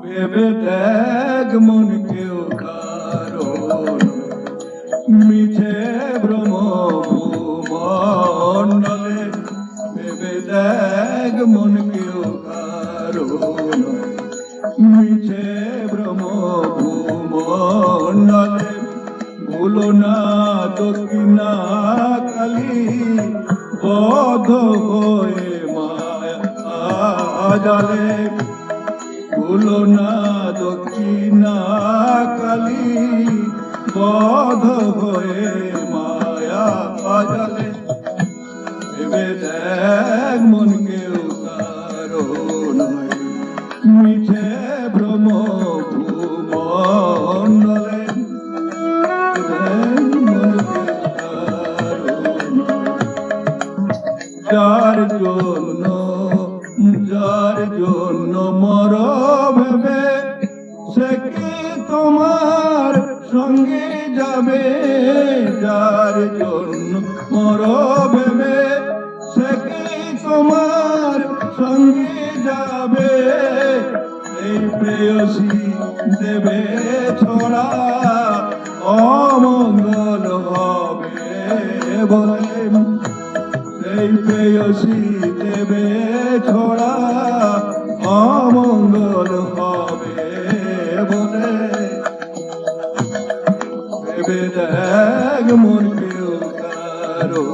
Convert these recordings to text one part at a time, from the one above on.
ভেবে দেখ মন কেউ কারণ মিছে ভ্রম ভূমণ্ডলে ভেবে দেখ মন কেউ কারণ মিছে ভ্রম ভূমণ্ডলে ভুলো না দক্ষিণা মায়া ভুলো না দক্ষিণা কালী বধ হয়ে মায়া জালে ভেবে দেখ মন কেউ কারও মিছে ভ্রম ভূমণ্ডলে। যার জন্য জন্য মর ভেবে সে কি তোমার সঙ্গে যাবে? যার জন্য মর ভেবে সে কি তোমার সঙ্গে যাবে? এই প্রেয়সী দেবে ছড়া, অমঙ্গল হবে বলে। সেই প্রেয়সী দেবে ছড়া ভেবে দেখ মন কারও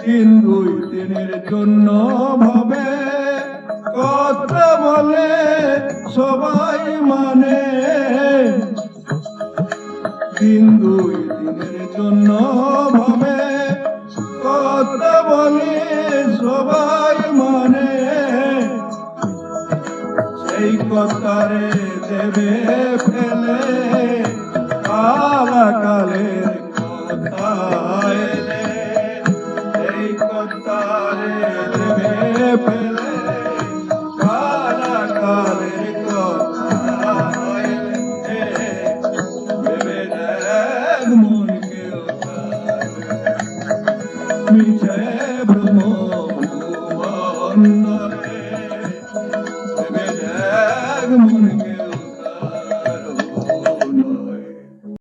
তিন দুই দিনের জন্য ভাবে, কথা বলে সবাই মানে। তিন দুই দিনের জন্য সেই কথারে দেবে ফেলে কালের কথা এলে এই কথারে দেবে ফেলে কালের ஏகமுருகே